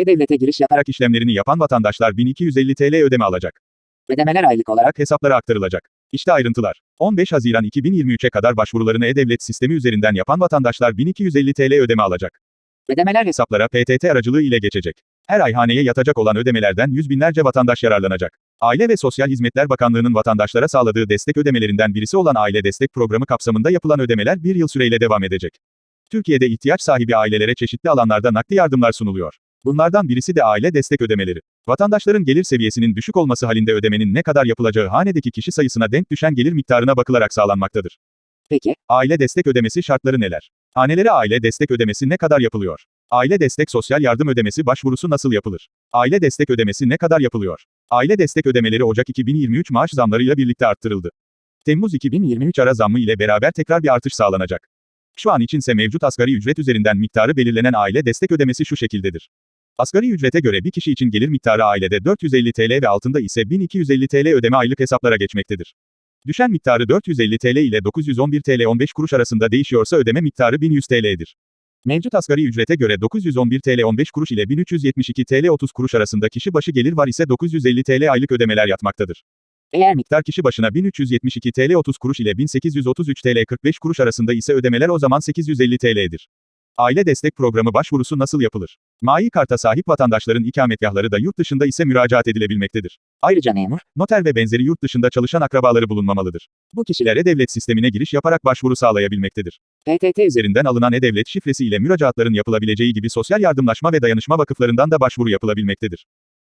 E-Devlet'e giriş yaparak işlemlerini yapan vatandaşlar 1250 TL ödeme alacak. ödemeler aylık Olarak hesaplara aktarılacak. İşte ayrıntılar. 15 Haziran 2023'e kadar başvurularını E-Devlet sistemi üzerinden yapan vatandaşlar 1250 TL ödeme alacak. ödemeler Hesaplara PTT aracılığı ile geçecek. Her ay haneye yatacak olan ödemelerden yüz binlerce vatandaş yararlanacak. Aile ve Sosyal Hizmetler Bakanlığı'nın vatandaşlara sağladığı destek ödemelerinden birisi olan Aile Destek Programı kapsamında yapılan ödemeler bir yıl süreyle devam edecek. Türkiye'de ihtiyaç sahibi ailelere çeşitli alanlarda nakdi yardımlar sunuluyor. Bunlardan birisi de aile destek ödemeleri. Vatandaşların gelir seviyesinin düşük olması halinde ödemenin ne kadar yapılacağı hanedeki kişi sayısına denk düşen gelir miktarına bakılarak sağlanmaktadır. peki, Aile destek ödemesi şartları neler? Hanelere aile destek ödemesi ne kadar yapılıyor? Aile destek sosyal yardım ödemesi başvurusu nasıl yapılır? Aile destek ödemesi ne kadar yapılıyor? Aile destek ödemeleri Ocak 2023 maaş zamlarıyla birlikte arttırıldı. Temmuz 2023 ara zammı ile beraber tekrar bir artış sağlanacak. Şu an içinse mevcut asgari ücret üzerinden miktarı belirlenen aile destek ödemesi şu şekildedir. Asgari ücrete göre bir kişi için gelir miktarı ailede 450 TL ve altında ise 1250 TL ödeme aylık hesaplara geçmektedir. Düşen miktarı 450 TL ile 911 TL 15 kuruş arasında değişiyorsa ödeme miktarı 1100 TL'dir. Mevcut asgari ücrete göre 911 TL 15 kuruş ile 1372 TL 30 kuruş arasında kişi başı gelir var ise 950 TL aylık ödemeler yatmaktadır. eğer Miktar kişi başına 1372 TL 30 kuruş ile 1833 TL 45 kuruş arasında ise ödemeler o zaman 850 TL'dir. Aile destek programı başvurusu nasıl yapılır? Mai karta sahip vatandaşların ikametgahları da yurt dışında ise müracaat edilebilmektedir. ayrıca memur, Noter ve benzeri yurt dışında çalışan akrabaları bulunmamalıdır. Bu kişilere devlet sistemine giriş yaparak başvuru sağlayabilmektedir. PTT üzeri Üzerinden alınan e-devlet şifresi ile müracaatların yapılabileceği gibi sosyal yardımlaşma ve dayanışma vakıflarından da başvuru yapılabilmektedir.